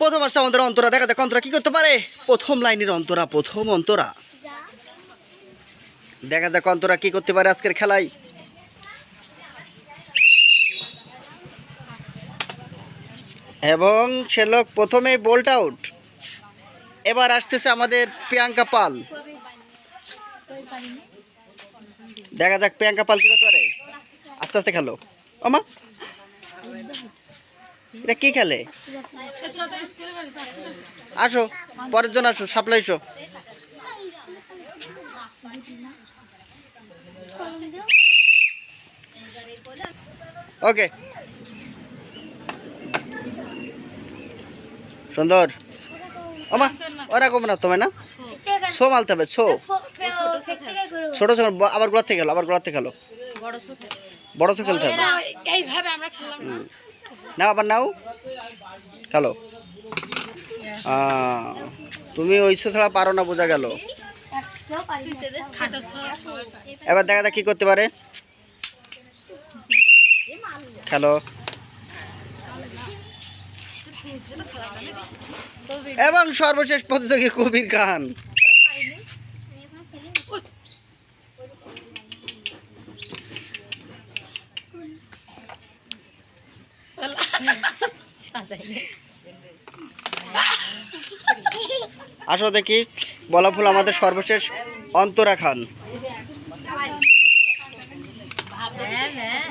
প্রথম আসছে আমাদের অন্তরা, দেখা যাক অন্তরা কি করতে পারে। প্রথম লাইনের অন্তরা, প্রথম অন্তরা। দেখা যাক অন্তরা কি করতে পারে আজকের খেলায়। এবং সে লোক প্রথমেই বোল্ট আউট। এবার আসতেছে আমাদের প্রিয়াঙ্কা পাল। দেখা যাক প্রিয়াঙ্কা পাল কি করতে পারে। আস্তে আস্তে খেলো। আমা এটা কি খেলে? আসো পরের জন আসো সাপ্লাই এসো ওকে। সুন্দর। ওমা ওরকম না তোমায় না? ছো মালতে হবে ছো ছোট ছোট আবার গোলার থেকে খেলো আবার গোলার থেকে খেলো। বড় ছো খেলতে হবে। এইভাবে আমরা খেললাম নাও, আবার নাও। হ্যালো তুমি ওইসব ছাড়া পারো না, বোঝা গেল। এবার দেখা যাক কি করতে পারে। খেলো। এবং সর্বশেষ প্রতিযোগী কবির খান আসো দেখি বলা ফুল আমাদের সর্বশেষ অন্তরা খান হ্যাঁ হ্যাঁ.